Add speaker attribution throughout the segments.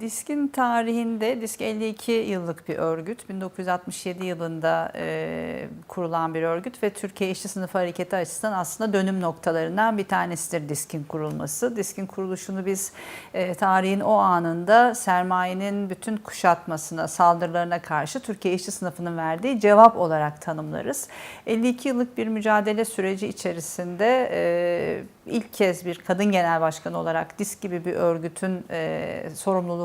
Speaker 1: Disk'in tarihinde, Disk 52 yıllık bir örgüt. 1967 yılında e, kurulan bir örgüt ve Türkiye İşçi Sınıfı Hareketi açısından aslında dönüm noktalarından bir tanesidir Disk'in kurulması. Disk'in kuruluşunu biz e, tarihin o anında sermayenin bütün kuşatmasına, saldırılarına karşı Türkiye İşçi Sınıfı'nın verdiği cevap olarak tanımlarız. 52 yıllık bir mücadele süreci içerisinde e, ilk kez bir kadın genel başkanı olarak Disk gibi bir örgütün e,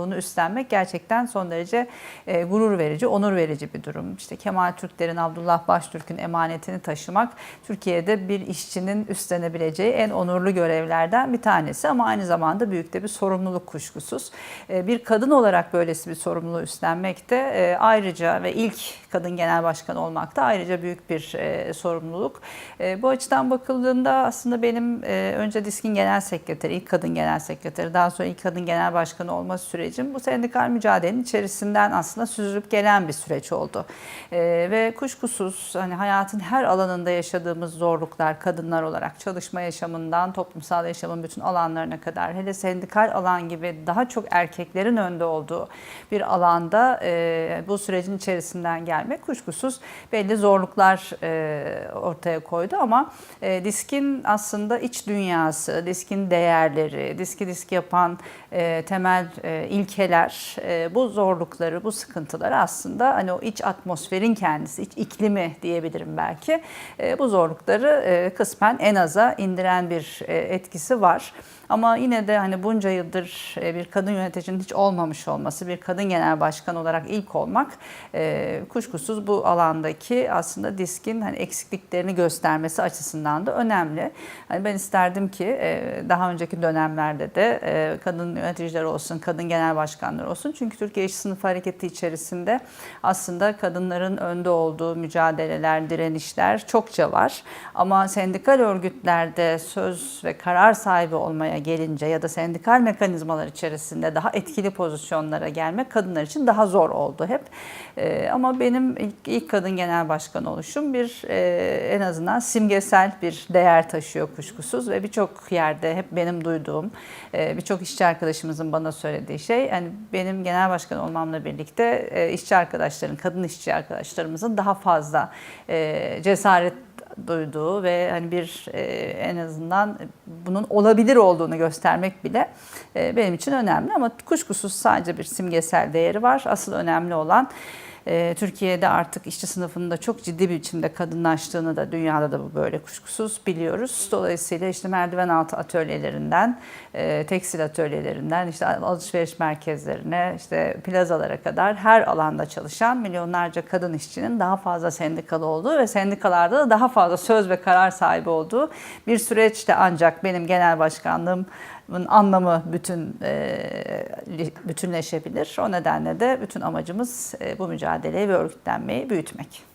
Speaker 1: sorumluluğunu üstlenmek gerçekten son derece e, gurur verici, onur verici bir durum. İşte Kemal Türkler'in, Abdullah Baştürk'ün emanetini taşımak Türkiye'de bir işçinin üstlenebileceği en onurlu görevlerden bir tanesi ama aynı zamanda büyük de bir sorumluluk kuşkusuz. E, bir kadın olarak böylesi bir sorumluluğu üstlenmek de e, ayrıca ve ilk kadın genel başkan olmak da ayrıca büyük bir e, sorumluluk. E, bu açıdan bakıldığında aslında benim e, önce DİSK'in genel sekreteri, ilk kadın genel sekreteri, daha sonra ilk kadın genel başkanı olma sürecim bu sendikal mücadelenin içerisinden aslında süzülüp gelen bir süreç oldu. E, ve kuşkusuz hani hayatın her alanında yaşadığımız zorluklar kadınlar olarak çalışma yaşamından toplumsal yaşamın bütün alanlarına kadar hele sendikal alan gibi daha çok erkeklerin önde olduğu bir alanda e, bu sürecin içerisinden gelmek kuşkusuz belli zorluklar e, ortaya koydu ama e, diskin aslında iç dünyası, diskin değerleri, diski disk yapan e, temel e, ilkeler, e, bu zorlukları, bu sıkıntıları aslında hani o iç atmosferin kendisi, iç iklimi diyebilirim belki. E, bu zorlukları e, kısmen en aza indiren bir etkisi var. Ama yine de hani bunca yıldır e, bir kadın yöneticinin hiç olmamış olması, bir kadın genel başkan olarak ilk olmak e, kuşkusuz bu alandaki aslında diskin hani eksikliklerini göstermesi açısından da önemli. Hani ben isterdim ki e, daha önceki dönemlerde de kadın yöneticiler olsun, kadın genel başkanlar olsun. Çünkü Türkiye İş Sınıfı Hareketi içerisinde aslında kadınların önde olduğu mücadeleler, direnişler çokça var. Ama sendikal örgütlerde söz ve karar sahibi olmaya gelince ya da sendikal mekanizmalar içerisinde daha etkili pozisyonlara gelmek kadınlar için daha zor oldu hep. Ee, ama benim ilk, ilk kadın genel başkan oluşum bir e, en azından simgesel bir değer taşıyor kuşkusuz ve birçok yerde hep benim duyduğum e, birçok işçi arkadaşımızın bana söylediği şey yani benim genel başkan olmamla birlikte e, işçi arkadaşların, kadın işçi arkadaşlarımızın daha fazla cesaret duyduğu ve hani bir e, en azından bunun olabilir olduğunu göstermek bile e, benim için önemli ama kuşkusuz sadece bir simgesel değeri var. Asıl önemli olan e, Türkiye'de artık işçi sınıfının da çok ciddi bir biçimde kadınlaştığını da dünyada da bu böyle kuşkusuz biliyoruz. Dolayısıyla işte merdiven altı atölyelerinden, e, tekstil atölyelerinden, işte alışveriş merkezlerine, işte plazalara kadar her alanda çalışan milyonlarca kadın işçinin daha fazla sendikalı olduğu ve sendikalarda da daha fazla söz ve karar sahibi olduğu bir süreçte ancak benim genel başkanlığım anlamı bütün e, bütünleşebilir. O nedenle de bütün amacımız e, bu mücadeleyi ve örgütlenmeyi büyütmek.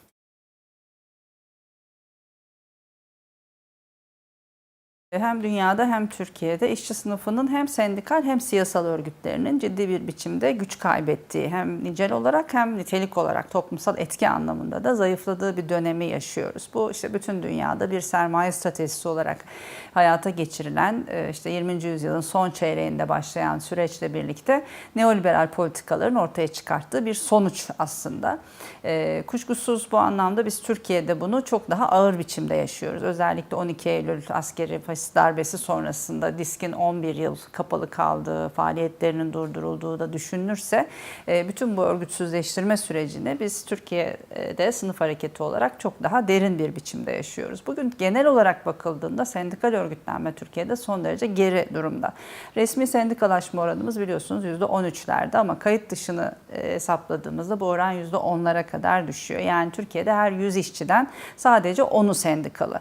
Speaker 1: Hem dünyada hem Türkiye'de işçi sınıfının hem sendikal hem siyasal örgütlerinin ciddi bir biçimde güç kaybettiği hem nicel olarak hem nitelik olarak toplumsal etki anlamında da zayıfladığı bir dönemi yaşıyoruz. Bu işte bütün dünyada bir sermaye stratejisi olarak hayata geçirilen işte 20. yüzyılın son çeyreğinde başlayan süreçle birlikte neoliberal politikaların ortaya çıkarttığı bir sonuç aslında. Kuşkusuz bu anlamda biz Türkiye'de bunu çok daha ağır biçimde yaşıyoruz. Özellikle 12 Eylül askeri faşist darbesi sonrasında diskin 11 yıl kapalı kaldığı, faaliyetlerinin durdurulduğu da düşünülürse bütün bu örgütsüzleştirme sürecini biz Türkiye'de sınıf hareketi olarak çok daha derin bir biçimde yaşıyoruz. Bugün genel olarak bakıldığında sendikal örgütlenme Türkiye'de son derece geri durumda. Resmi sendikalaşma oranımız biliyorsunuz %13'lerde ama kayıt dışını hesapladığımızda bu oran %10'lara kadar düşüyor. Yani Türkiye'de her 100 işçiden sadece 10'u sendikalı.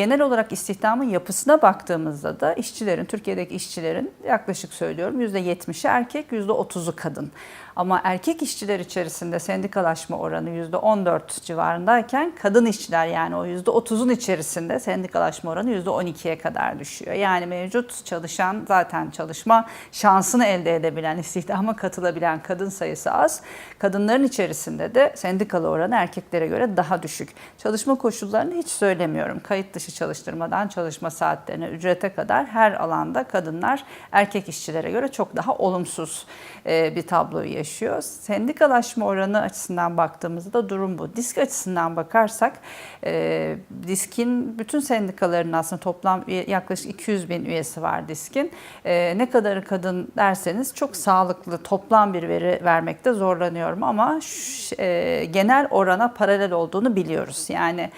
Speaker 1: Genel olarak istihdamın yapısına baktığımızda da işçilerin, Türkiye'deki işçilerin yaklaşık söylüyorum %70'i erkek, %30'u kadın. Ama erkek işçiler içerisinde sendikalaşma oranı %14 civarındayken kadın işçiler yani o %30'un içerisinde sendikalaşma oranı %12'ye kadar düşüyor. Yani mevcut çalışan zaten çalışma şansını elde edebilen, istihdama katılabilen kadın sayısı az. Kadınların içerisinde de sendikalı oranı erkeklere göre daha düşük. Çalışma koşullarını hiç söylemiyorum. Kayıt dışı çalıştırmadan çalışma saatlerine, ücrete kadar her alanda kadınlar erkek işçilere göre çok daha olumsuz bir tabloyu yaşıyor. Sendikalaşma oranı açısından baktığımızda durum bu. Disk açısından bakarsak e, Disk'in bütün sendikaların aslında toplam yaklaşık 200 bin üyesi var Disk'in. E, ne kadarı kadın derseniz çok sağlıklı toplam bir veri vermekte zorlanıyorum ama genel orana paralel olduğunu biliyoruz. Yani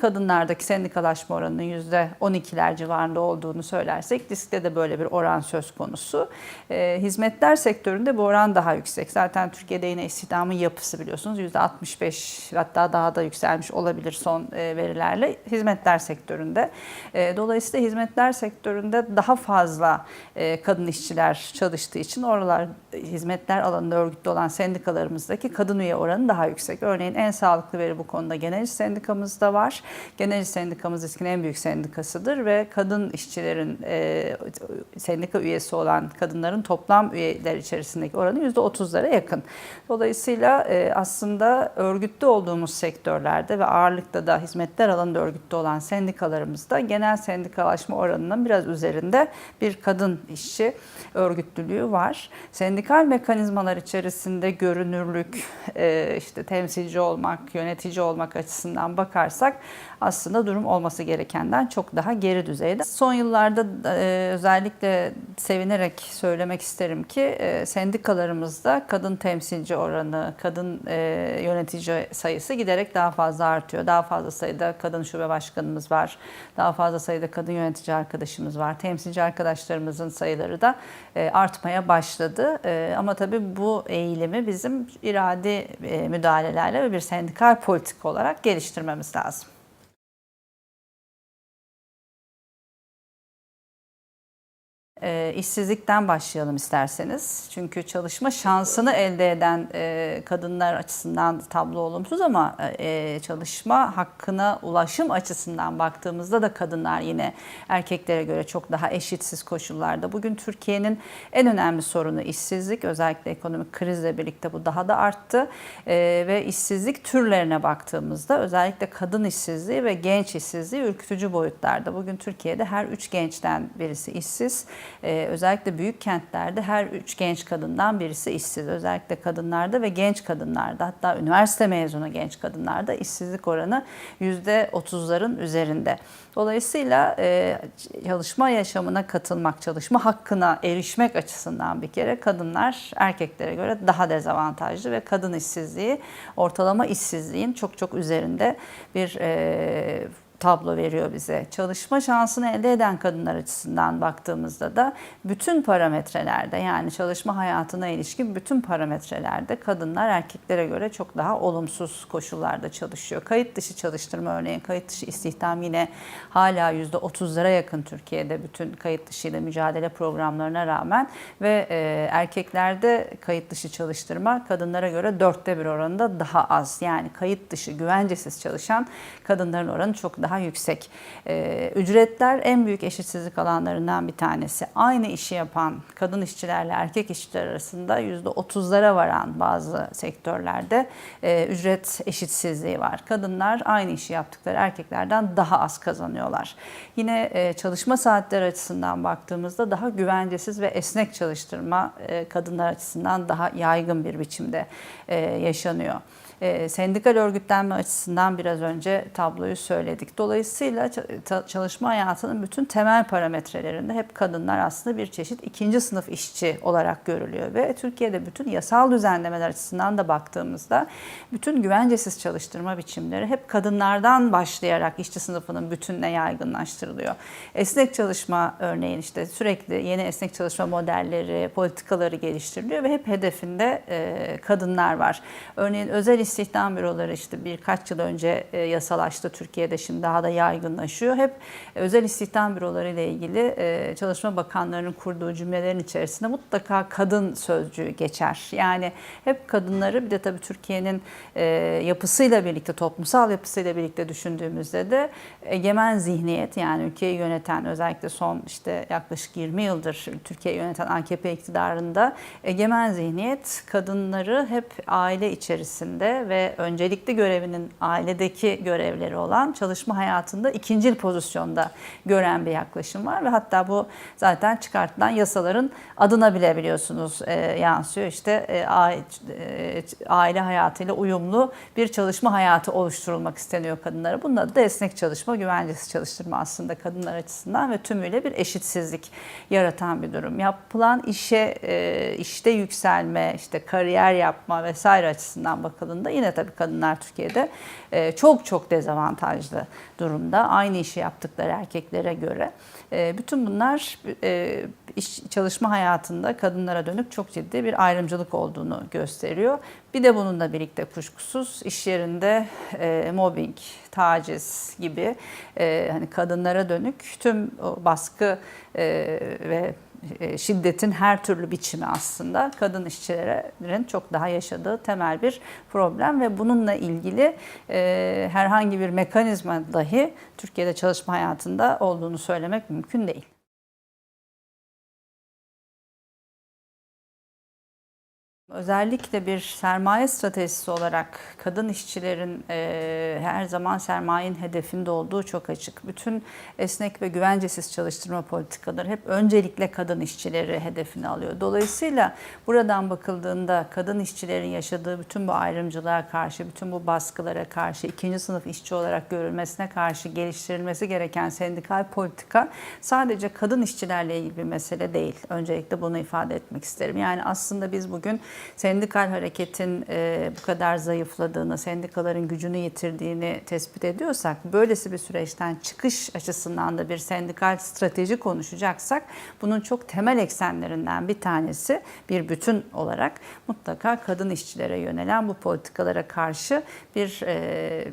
Speaker 1: kadınlardaki sendikalaşma oranının %12'ler civarında olduğunu söylersek Disk'te de böyle bir oran söz konusu. Hizmetler sektöründe bu oran daha yüksek. Zaten Türkiye'de yine istihdamın yapısı biliyorsunuz %65 hatta daha da yükselmiş olabilir son e, verilerle hizmetler sektöründe. E, dolayısıyla hizmetler sektöründe daha fazla e, kadın işçiler çalıştığı için oralar hizmetler alanında örgütlü olan sendikalarımızdaki kadın üye oranı daha yüksek. Örneğin en sağlıklı veri bu konuda Genel Sendikamızda var. Genel Sendikamız İSKİ'nin en büyük sendikasıdır ve kadın işçilerin sendika üyesi olan kadınların toplam üyeler içerisindeki oranı %30'lara yakın. Dolayısıyla aslında örgütlü olduğumuz sektörlerde ve ağırlıkta da hizmetler alanında örgütlü olan sendikalarımızda genel sendikalaşma oranının biraz üzerinde bir kadın işçi örgütlülüğü var. Sendikal mekanizmalar içerisinde görünürlük, e, işte temsilci olmak, yönetici olmak açısından bakarsak aslında durum olması gerekenden çok daha geri düzeyde. Son yıllarda e, özellikle sevinerek söylemek isterim ki e, sendikalarımızda kadın temsilci oranı, kadın yönetici sayısı giderek daha fazla artıyor. Daha fazla sayıda kadın şube başkanımız var. Daha fazla sayıda kadın yönetici arkadaşımız var. Temsilci arkadaşlarımızın sayıları da artmaya başladı. Ama tabii bu eğilimi bizim iradi müdahalelerle ve bir sendikal politik olarak geliştirmemiz lazım. E, işsizlikten başlayalım isterseniz. Çünkü çalışma şansını elde eden e, kadınlar açısından tablo olumsuz ama e, çalışma hakkına ulaşım açısından baktığımızda da kadınlar yine erkeklere göre çok daha eşitsiz koşullarda. Bugün Türkiye'nin en önemli sorunu işsizlik. Özellikle ekonomik krizle birlikte bu daha da arttı. E, ve işsizlik türlerine baktığımızda özellikle kadın işsizliği ve genç işsizliği ürkütücü boyutlarda. Bugün Türkiye'de her üç gençten birisi işsiz. Ee, özellikle büyük kentlerde her üç genç kadından birisi işsiz. Özellikle kadınlarda ve genç kadınlarda hatta üniversite mezunu genç kadınlarda işsizlik oranı %30'ların üzerinde. Dolayısıyla e, çalışma yaşamına katılmak, çalışma hakkına erişmek açısından bir kere kadınlar erkeklere göre daha dezavantajlı ve kadın işsizliği ortalama işsizliğin çok çok üzerinde bir e, tablo veriyor bize. Çalışma şansını elde eden kadınlar açısından baktığımızda da bütün parametrelerde yani çalışma hayatına ilişkin bütün parametrelerde kadınlar erkeklere göre çok daha olumsuz koşullarda çalışıyor. Kayıt dışı çalıştırma örneğin kayıt dışı istihdam yine hala %30'lara yakın Türkiye'de bütün kayıt dışı ile mücadele programlarına rağmen ve e, erkeklerde kayıt dışı çalıştırma kadınlara göre dörtte bir oranında daha az. Yani kayıt dışı güvencesiz çalışan kadınların oranı çok daha daha yüksek. Ee, ücretler en büyük eşitsizlik alanlarından bir tanesi. Aynı işi yapan kadın işçilerle erkek işçiler arasında %30'lara varan bazı sektörlerde e, ücret eşitsizliği var. Kadınlar aynı işi yaptıkları erkeklerden daha az kazanıyorlar. Yine e, çalışma saatleri açısından baktığımızda daha güvencesiz ve esnek çalıştırma e, kadınlar açısından daha yaygın bir biçimde yaşanıyor. E, sendikal örgütlenme açısından biraz önce tabloyu söyledik. Dolayısıyla çalışma hayatının bütün temel parametrelerinde hep kadınlar aslında bir çeşit ikinci sınıf işçi olarak görülüyor ve Türkiye'de bütün yasal düzenlemeler açısından da baktığımızda bütün güvencesiz çalıştırma biçimleri hep kadınlardan başlayarak işçi sınıfının bütününe yaygınlaştırılıyor. Esnek çalışma örneğin işte sürekli yeni esnek çalışma modelleri, politikaları geliştiriliyor ve hep hedefinde e, kadınlar var. Örneğin özel istihdam büroları işte birkaç yıl önce e, yasalaştı Türkiye'de şimdi daha da yaygınlaşıyor. Hep özel istihdam büroları ile ilgili e, Çalışma Bakanlarının kurduğu cümlelerin içerisinde mutlaka kadın sözcüğü geçer. Yani hep kadınları bir de tabii Türkiye'nin e, yapısıyla birlikte toplumsal yapısıyla birlikte düşündüğümüzde de egemen zihniyet yani ülkeyi yöneten özellikle son işte yaklaşık 20 yıldır Türkiye'yi yöneten AKP iktidarında egemen zihniyet kadınları hep aile içerisinde ve öncelikli görevinin ailedeki görevleri olan çalışma hayatında ikincil pozisyonda gören bir yaklaşım var ve hatta bu zaten çıkartılan yasaların adına bile biliyorsunuz e, yansıyor. İşte e, aile, e, hayatıyla uyumlu bir çalışma hayatı oluşturulmak isteniyor kadınlara. Bunun adı da esnek çalışma, güvencesiz çalıştırma aslında kadınlar açısından ve tümüyle bir eşitsizlik yaratan bir durum. Yapılan işe, e, işte yükselme, işte kariyer yapma vesaire açısından bakıldığında yine tabii kadınlar Türkiye'de e, çok çok dezavantajlı durumda. Aynı işi yaptıkları erkeklere göre. E, bütün bunlar e, iş çalışma hayatında kadınlara dönük çok ciddi bir ayrımcılık olduğunu gösteriyor. Bir de bununla birlikte kuşkusuz iş yerinde e, mobbing, taciz gibi e, hani kadınlara dönük tüm baskı e, ve şiddetin her türlü biçimi aslında kadın işçilerin çok daha yaşadığı temel bir problem ve bununla ilgili e, herhangi bir mekanizma dahi Türkiye'de çalışma hayatında olduğunu söylemek mümkün değil. Özellikle bir sermaye stratejisi olarak kadın işçilerin e, her zaman sermayenin hedefinde olduğu çok açık. Bütün esnek ve güvencesiz çalıştırma politikaları hep öncelikle kadın işçileri hedefine alıyor. Dolayısıyla buradan bakıldığında kadın işçilerin yaşadığı bütün bu ayrımcılığa karşı, bütün bu baskılara karşı, ikinci sınıf işçi olarak görülmesine karşı geliştirilmesi gereken sendikal politika sadece kadın işçilerle ilgili bir mesele değil. Öncelikle bunu ifade etmek isterim. Yani aslında biz bugün sendikal hareketin e, bu kadar zayıfladığını, sendikaların gücünü yitirdiğini tespit ediyorsak, böylesi bir süreçten çıkış açısından da bir sendikal strateji konuşacaksak, bunun çok temel eksenlerinden bir tanesi bir bütün olarak mutlaka kadın işçilere yönelen bu politikalara karşı bir e,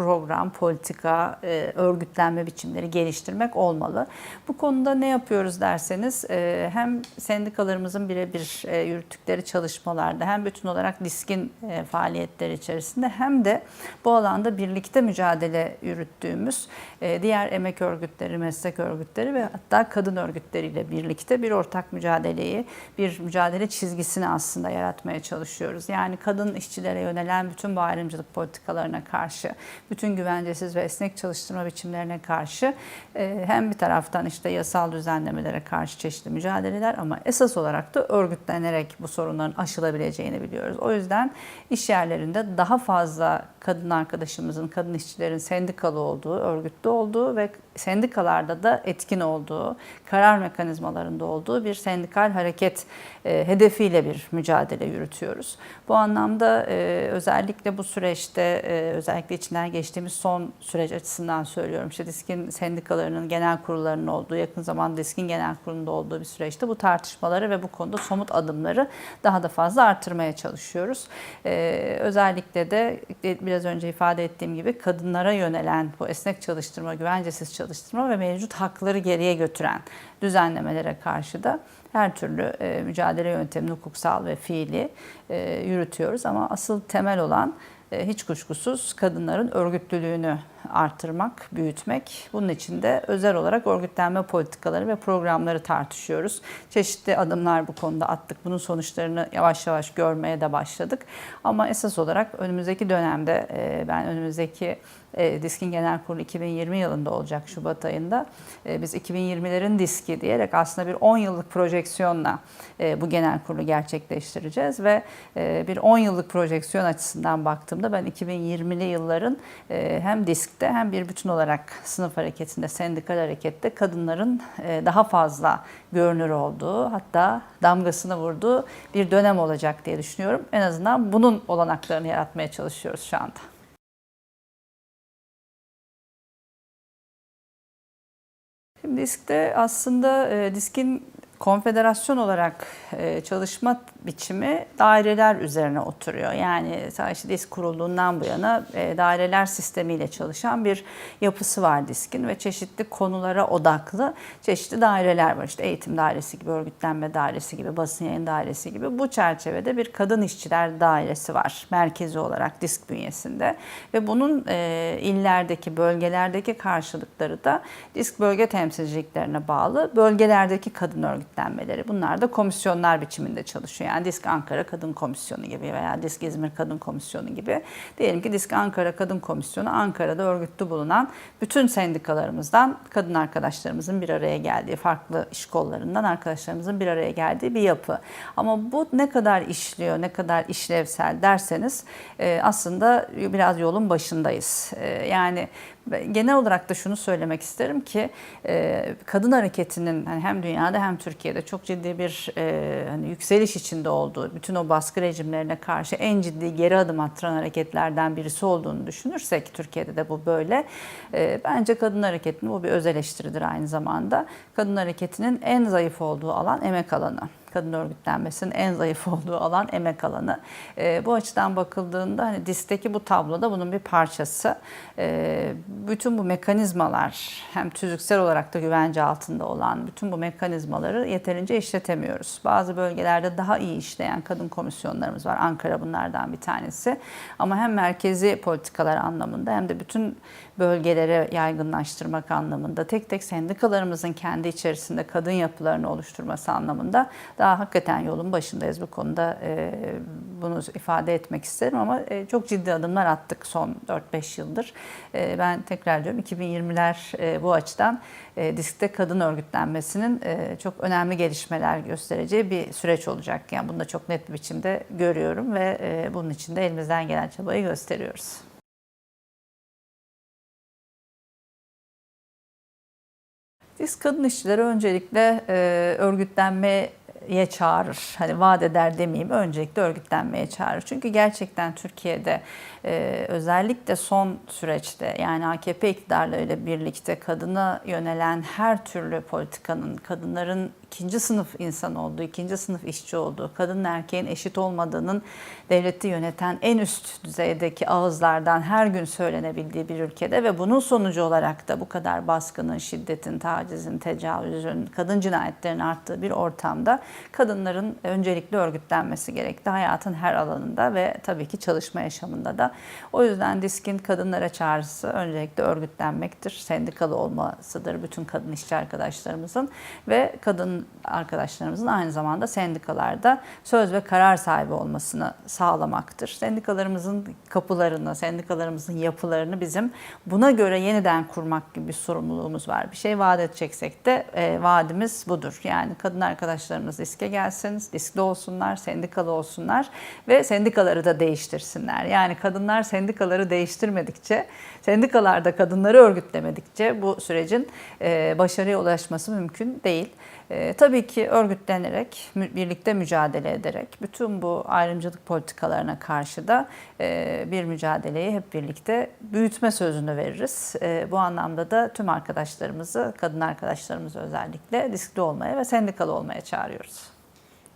Speaker 1: program, politika, e, örgütlenme biçimleri geliştirmek olmalı. Bu konuda ne yapıyoruz derseniz e, hem sendikalarımızın birebir e, yürüttükleri çalışmalarda hem bütün olarak diskin e, faaliyetleri içerisinde hem de bu alanda birlikte mücadele yürüttüğümüz e, diğer emek örgütleri, meslek örgütleri ve hatta kadın örgütleriyle birlikte bir ortak mücadeleyi, bir mücadele çizgisini aslında yaratmaya çalışıyoruz. Yani kadın işçilere yönelen bütün bu ayrımcılık politikalarına karşı bütün güvencesiz ve esnek çalıştırma biçimlerine karşı e, hem bir taraftan işte yasal düzenlemelere karşı çeşitli mücadeleler ama esas olarak da örgütlenerek bu sorunların aşılabileceğini biliyoruz. O yüzden iş yerlerinde daha fazla kadın arkadaşımızın, kadın işçilerin sendikalı olduğu, örgütlü olduğu ve sendikalarda da etkin olduğu, karar mekanizmalarında olduğu bir sendikal hareket hedefiyle bir mücadele yürütüyoruz. Bu anlamda e, özellikle bu süreçte e, özellikle içinden geçtiğimiz son süreç açısından söylüyorum. İşte DİSK'in sendikalarının genel kurullarının olduğu, yakın zamanda DİSK'in genel kurulunda olduğu bir süreçte bu tartışmaları ve bu konuda somut adımları daha da fazla artırmaya çalışıyoruz. E, özellikle de biraz önce ifade ettiğim gibi kadınlara yönelen bu esnek çalıştırma, güvencesiz çalıştırma ve mevcut hakları geriye götüren düzenlemelere karşı da her türlü e, mücadele yöntemini hukuksal ve fiili e, yürütüyoruz. Ama asıl temel olan e, hiç kuşkusuz kadınların örgütlülüğünü artırmak, büyütmek. Bunun için de özel olarak örgütlenme politikaları ve programları tartışıyoruz. Çeşitli adımlar bu konuda attık. Bunun sonuçlarını yavaş yavaş görmeye de başladık. Ama esas olarak önümüzdeki dönemde e, ben önümüzdeki e, Diskin Genel Kurulu 2020 yılında olacak Şubat ayında. E, biz 2020'lerin diski diyerek aslında bir 10 yıllık projeksiyonla bu genel kurulu gerçekleştireceğiz ve bir 10 yıllık projeksiyon açısından baktığımda ben 2020'li yılların hem diskte hem bir bütün olarak sınıf hareketinde, sendikal harekette kadınların daha fazla görünür olduğu hatta damgasını vurduğu bir dönem olacak diye düşünüyorum. En azından bunun olanaklarını yaratmaya çalışıyoruz şu anda. Şimdi diskte aslında e, diskin konfederasyon olarak e, çalışma biçimi daireler üzerine oturuyor. Yani işte disk kurulduğundan bu yana e, daireler sistemiyle çalışan bir yapısı var diskin ve çeşitli konulara odaklı çeşitli daireler var. İşte eğitim dairesi gibi, örgütlenme dairesi gibi, basın yayın dairesi gibi. Bu çerçevede bir kadın işçiler dairesi var merkezi olarak disk bünyesinde ve bunun e, illerdeki, bölgelerdeki karşılıkları da disk bölge temsilciliklerine bağlı bölgelerdeki kadın örgütlenmeleri. Bunlar da komisyonlar biçiminde çalışıyor. Yani Disk Ankara Kadın Komisyonu gibi veya Disk İzmir Kadın Komisyonu gibi. Diyelim ki Disk Ankara Kadın Komisyonu Ankara'da örgütlü bulunan bütün sendikalarımızdan kadın arkadaşlarımızın bir araya geldiği, farklı iş kollarından arkadaşlarımızın bir araya geldiği bir yapı. Ama bu ne kadar işliyor, ne kadar işlevsel derseniz e, aslında biraz yolun başındayız. E, yani genel olarak da şunu söylemek isterim ki e, kadın hareketinin hani hem dünyada hem Türkiye'de çok ciddi bir e, hani yükseliş içinde olduğu, bütün o baskı rejimlerine karşı en ciddi geri adım attıran hareketlerden birisi olduğunu düşünürsek Türkiye'de de bu böyle. E, bence kadın hareketinin bu bir öz eleştiridir aynı zamanda. Kadın hareketinin en zayıf olduğu alan emek alanı kadın örgütlenmesinin en zayıf olduğu alan emek alanı. E, bu açıdan bakıldığında hani DİS'teki bu tabloda bunun bir parçası. E, bütün bu mekanizmalar hem tüzüksel olarak da güvence altında olan bütün bu mekanizmaları yeterince işletemiyoruz. Bazı bölgelerde daha iyi işleyen kadın komisyonlarımız var. Ankara bunlardan bir tanesi. Ama hem merkezi politikalar anlamında hem de bütün bölgelere yaygınlaştırmak anlamında tek tek sendikalarımızın kendi içerisinde kadın yapılarını oluşturması anlamında daha hakikaten yolun başındayız bu konuda. E, bunu ifade etmek isterim ama e, çok ciddi adımlar attık son 4-5 yıldır. E, ben tekrar diyorum 2020'ler e, bu açıdan e, diskte kadın örgütlenmesinin çok önemli gelişmeler göstereceği bir süreç olacak. Yani bunu da çok net bir biçimde görüyorum ve bunun için de elimizden gelen çabayı gösteriyoruz. Biz kadın işçileri öncelikle e, örgütlenme ye çağırır. Hani vaat eder demeyeyim. Öncelikle örgütlenmeye çağırır. Çünkü gerçekten Türkiye'de e, özellikle son süreçte yani AKP iktidarlarıyla birlikte kadına yönelen her türlü politikanın kadınların ikinci sınıf insan olduğu, ikinci sınıf işçi olduğu, kadın erkeğin eşit olmadığının devleti yöneten en üst düzeydeki ağızlardan her gün söylenebildiği bir ülkede ve bunun sonucu olarak da bu kadar baskının, şiddetin, tacizin, tecavüzün, kadın cinayetlerinin arttığı bir ortamda kadınların öncelikle örgütlenmesi gerekti hayatın her alanında ve tabii ki çalışma yaşamında da. O yüzden diskin kadınlara çağrısı öncelikle örgütlenmektir, sendikalı olmasıdır bütün kadın işçi arkadaşlarımızın ve kadın arkadaşlarımızın aynı zamanda sendikalarda söz ve karar sahibi olmasını sağlamaktır. Sendikalarımızın kapılarını, sendikalarımızın yapılarını bizim buna göre yeniden kurmak gibi bir sorumluluğumuz var. Bir şey vaat edeceksek de e, vaadimiz budur. Yani kadın arkadaşlarımız diske gelsin, diskli olsunlar, sendikalı olsunlar ve sendikaları da değiştirsinler. Yani kadınlar sendikaları değiştirmedikçe, sendikalarda kadınları örgütlemedikçe bu sürecin e, başarıya ulaşması mümkün değil. E, tabii ki örgütlenerek, birlikte mücadele ederek bütün bu ayrımcılık politikalarına karşı da e, bir mücadeleyi hep birlikte büyütme sözünü veririz. E, bu anlamda da tüm arkadaşlarımızı, kadın arkadaşlarımızı özellikle diskli olmaya ve sendikalı olmaya çağırıyoruz.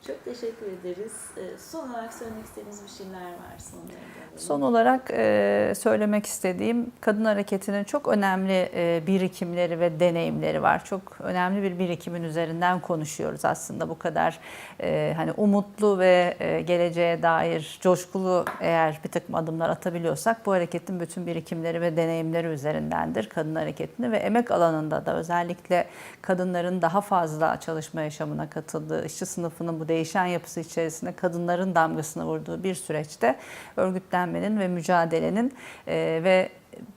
Speaker 2: Çok teşekkür ederiz. Ee, son olarak söylemek istediğiniz bir şeyler onları da
Speaker 1: Son olarak e, söylemek istediğim kadın hareketinin çok önemli e, birikimleri ve deneyimleri var. Çok önemli bir birikimin üzerinden konuşuyoruz aslında bu kadar e, hani umutlu ve geleceğe dair coşkulu eğer bir takım adımlar atabiliyorsak bu hareketin bütün birikimleri ve deneyimleri üzerindendir kadın hareketini ve emek alanında da özellikle kadınların daha fazla çalışma yaşamına katıldığı, işçi sınıfının bu değişen yapısı içerisinde kadınların damgasını vurduğu bir süreçte örgütlenmenin ve mücadelenin e, ve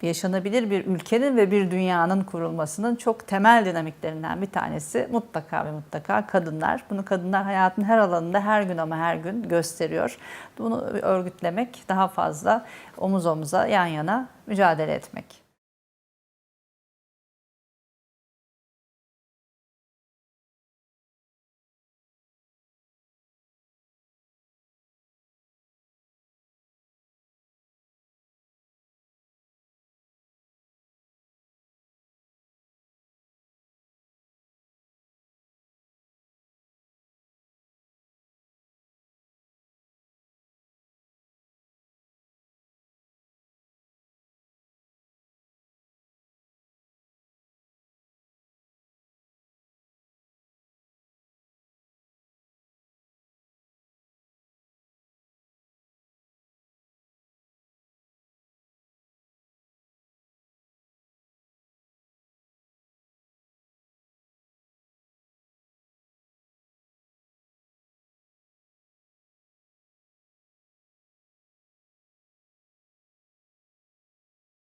Speaker 1: yaşanabilir bir ülkenin ve bir dünyanın kurulmasının çok temel dinamiklerinden bir tanesi mutlaka ve mutlaka kadınlar. Bunu kadınlar hayatın her alanında her gün ama her gün gösteriyor. Bunu örgütlemek daha fazla omuz omuza yan yana mücadele etmek.